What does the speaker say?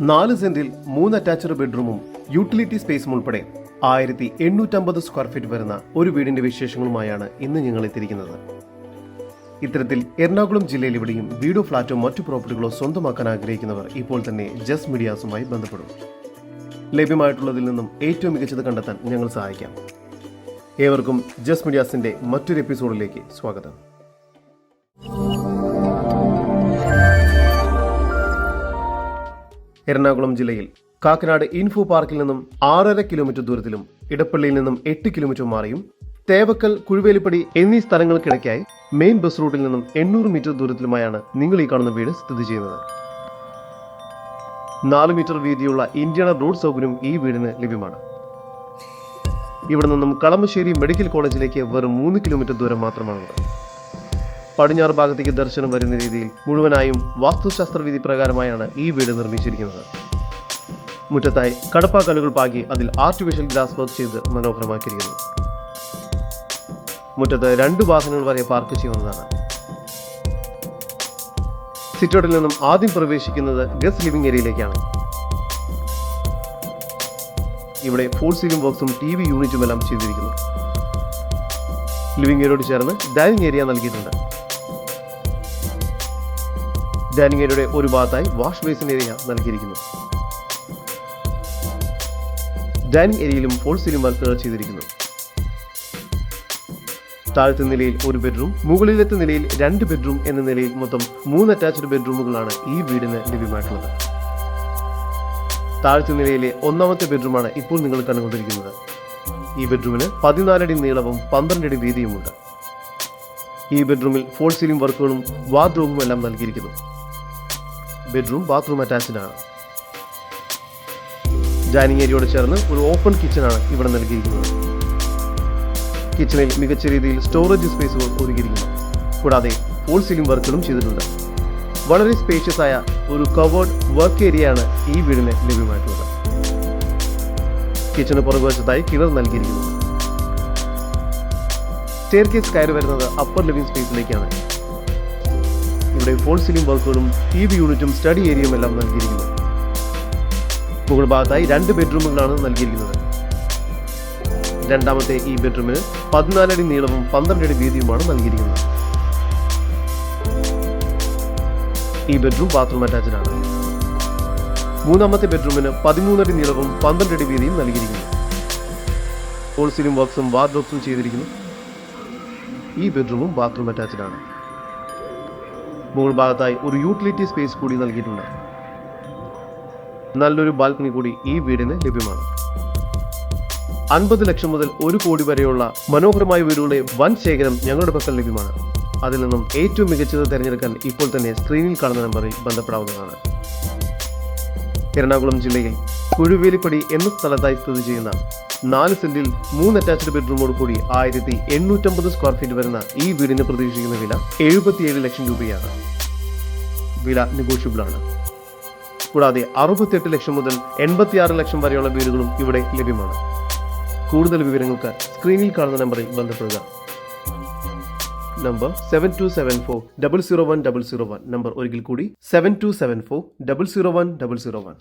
നാല് സെന്റിൽ മൂന്ന് അറ്റാച്ച്ഡ് ബെഡ്റൂമും യൂട്ടിലിറ്റി സ്പേസും ഉൾപ്പെടെ ആയിരത്തി എണ്ണൂറ്റമ്പത് സ്ക്വയർ ഫീറ്റ് വരുന്ന ഒരു വീടിന്റെ വിശേഷങ്ങളുമായാണ് ഇന്ന് ഞങ്ങൾ എത്തിയിരിക്കുന്നത്. ഇത്തരത്തിൽ എറണാകുളം ജില്ലയിൽ ഇവിടെയും വീടോ ഫ്ളാറ്റോ മറ്റു പ്രോപ്പർട്ടികളോ സ്വന്തമാക്കാൻ ആഗ്രഹിക്കുന്നവർ ഇപ്പോൾ തന്നെ ജസ് മീഡിയാസുമായി ബന്ധപ്പെടും. ലഭ്യമായിട്ടുള്ളതിൽ നിന്നും ഏറ്റവും മികച്ചത് കണ്ടെത്താൻ ഞങ്ങൾ സഹായിക്കാം. ഏവർക്കും ജസ് മീഡിയാസിന്റെ മറ്റൊരു എപ്പിസോഡിലേക്ക് സ്വാഗതം. എറണാകുളം ജില്ലയിൽ. കാക്കനാട് ഇൻഫോ പാർക്കിൽ നിന്നും ആറര കിലോമീറ്റർ ദൂരത്തിലും ഇടപ്പള്ളിയിൽ നിന്നും എട്ട് കിലോമീറ്റർ മാറിയും തേവക്കൽ കുഴുവേലിപ്പടി എന്നീ സ്ഥലങ്ങൾക്കിടയ്ക്കായി മെയിൻ ബസ് റൂട്ടിൽ നിന്നും എണ്ണൂറ് മീറ്റർ ദൂരത്തിലുമായാണ് നിങ്ങൾ ഈ കാണുന്ന വീട് സ്ഥിതി ചെയ്യുന്നത്. നാല് മീറ്റർ വീതിയുള്ള ഇന്ത്യൻ റോഡ് സൗകര്യം ഈ വീടിന് ലഭ്യമാണ്. ഇവിടെ നിന്നും കളമശ്ശേരി മെഡിക്കൽ കോളേജിലേക്ക് വെറും മൂന്ന് കിലോമീറ്റർ ദൂരം മാത്രമാണുള്ളത്. പടിഞ്ഞാറ് ഭാഗത്തേക്ക് ദർശനം വരുന്ന രീതിയിൽ മുഴുവനായും വാസ്തുശാസ്ത്ര വിധി പ്രകാരമായാണ് ഈ വീട് നിർമ്മിച്ചിരിക്കുന്നത്. മുറ്റത്തായി കടപ്പാക്കല്ലുകൾ പാകി അതിൽ ആർട്ടിഫിഷ്യൽ ഗ്ലാസ് വർക്ക് ചെയ്ത് മനോഹരമാക്കിയിരിക്കുന്നു. മുറ്റത്ത് രണ്ട് വാഹനങ്ങൾ വരെ പാർക്ക് ചെയ്യുന്നതാണ്. സിറ്റോട്ടിൽ നിന്നും ആദ്യം പ്രവേശിക്കുന്നത് ഗസ്റ്റ് ലിവിംഗ് ഏരിയയിലേക്കാണ് ഇവിടെ ഫോൾ സീലിംഗ് ബോക്സും ടി വി യൂണിറ്റും എല്ലാം ചെയ്തിരിക്കുന്നു. ലിവിംഗ് ഏരിയയോട് ചേർന്ന് ഡൈനിങ് ഏരിയ നൽകിയിട്ടുണ്ട്. ഡൈനിങ് ഏരിയയുടെ ഒരു ഭാഗത്തായി വാഷ് ബേസിൻ ഏരിയ നൽകിയിരിക്കുന്നു. ഡൈനിങ് ഏരിയയിലും ഫോൾ സീലിംഗ് വർക്കുകൾ ചെയ്തിരിക്കുന്നു. താഴത്തെ നിലയിൽ ഒരു ബെഡ്റൂം മുകളിലത്തെ നിലയിൽ രണ്ട് ബെഡ്റൂം എന്ന നിലയിൽ മൊത്തം മൂന്ന് അറ്റാച്ച്ഡ് ബെഡ്റൂമുകളാണ് ഈ വീടിന് ലഭ്യമായിട്ടുള്ളത്. താഴത്തെ നിലയിലെ ഒന്നാമത്തെ ബെഡ്റൂമാണ് ഇപ്പോൾ നിങ്ങൾ കണ്ടുകൊണ്ടിരിക്കുന്നത്. ഈ ബെഡ്റൂമിന് പതിനാലടി നീളവും പന്ത്രണ്ടടി വീതിയുമുണ്ട്. ഈ ബെഡ്റൂമിൽ ഫോൾ സീലിംഗ് വർക്കുകളും വാർഡ്രോബും എല്ലാം നൽകിയിരിക്കുന്നു. ബെഡ്റൂം ബാത്റൂം ആണ് ഡൈനിങ് ഏരിയയോട് ചേർന്ന് ഒരു ഓപ്പൺ കിച്ചണാണ് ഇവിടെ നൽകിയിരിക്കുന്നത്. കിച്ചണിൽ മികച്ച രീതിയിൽ സ്റ്റോറേജ് സ്പേസുകൾ ഒരുക്കിയിരിക്കുന്നു. കൂടാതെ ഫോൾ സീലിംഗ് വർക്കുകളും ചെയ്തിട്ടുണ്ട്. വളരെ സ്പേഷ്യസ് ആയ ഒരു കവേർഡ് വർക്ക് ഏരിയയാണ് ഈ വീടിന് ലഭ്യമായിട്ടുള്ളത്. കിച്ചണ് പുറകുവശത്തായി കിണർ നൽകിയിരിക്കുന്നു. സ്റ്റെയർ കേസ് കയറി വരുന്നത് അപ്പർ ലിവിംഗ് സ്പേസിലേക്കാണ് ഇവിടെ ഫോൾ സീലിംഗ് വർക്കുകളും ടി വി യൂണിറ്റും സ്റ്റഡി ഏരിയയും എല്ലാം നൽകിയിരിക്കുന്നു. മുകൾ ഭാഗത്തായി രണ്ട് ബെഡ്റൂമുകളാണ് നൽകിയിരിക്കുന്നത്. രണ്ടാമത്തെ ഈ ബെഡ്റൂമിന് പതിനാലടി നീളവും പന്ത്രണ്ടടി വീതിയുമാണ് നൽകിയിരിക്കുന്നത്. ഈ ബെഡ്റൂം ബാത്റൂം അറ്റാച്ച്ഡ് ആണ്. മൂന്നാമത്തെ ബെഡ്റൂമിന് പതിമൂന്നടി നീളവും പന്ത്രണ്ടടി വീതിയും നൽകിയിരിക്കുന്നു. ഹോൾസീലും വർക്ക്സും വാർഡ്രോബ്സും ചെയ്തിരിക്കുന്നു. ഈ ബെഡ്റൂമും ബാത്റൂം അറ്റാച്ച്ഡ് ആണ്. മുകൾ ഭാഗത്തായി ഒരു യൂട്ടിലിറ്റി സ്പേസ് കൂടി നൽകിയിട്ടുണ്ട്. നല്ലൊരു ബാൽക്കണി കൂടി ഈ വീടിന് ലഭ്യമാണ്. അൻപത് ലക്ഷം മുതൽ ഒരു കോടി വരെയുള്ള മനോഹരമായ വീടുകളുടെ വൻ ശേഖരം ഞങ്ങളുടെ പക്കൽ ലഭ്യമാണ്. അതിൽ നിന്നും ഏറ്റവും മികച്ചത് തിരഞ്ഞെടുക്കാൻ ഇപ്പോൾ തന്നെ സ്ക്രീനിൽ കാണുന്ന നമ്പറിൽ ബന്ധപ്പെടാവുന്നതാണ്. എറണാകുളം ജില്ലയിൽ കുഴുവേലിപ്പടി എന്ന സ്ഥലത്തായി സ്ഥിതി ചെയ്യുന്ന നാല് സെന്റിൽ മൂന്ന് അറ്റാച്ച്ഡ് ബെഡ്റൂമോട് കൂടി ആയിരത്തി എണ്ണൂറ്റമ്പത് സ്ക്വയർ ഫീറ്റ് വരുന്ന ഈ വീടിന് പ്രതീക്ഷിക്കുന്ന വില എഴുപത്തിയേഴ് ലക്ഷം രൂപയാണ്. വില നെഗോഷ്യബിൾ ആണ്. കൂടാതെ അറുപത്തിയെട്ട് ലക്ഷം മുതൽ എൺപത്തിയാറ് ലക്ഷം വരെയുള്ള വീടുകളും ഇവിടെ ലഭ്യമാണ്. കൂടുതൽ വിവരങ്ങൾക്ക് സ്ക്രീനിൽ കാണുന്ന നമ്പറിൽ ബന്ധപ്പെടുക. Number seven two seven four double zero one double zero one number ഒരിക്കൽ കൂടി seven two seven four double zero one double zero one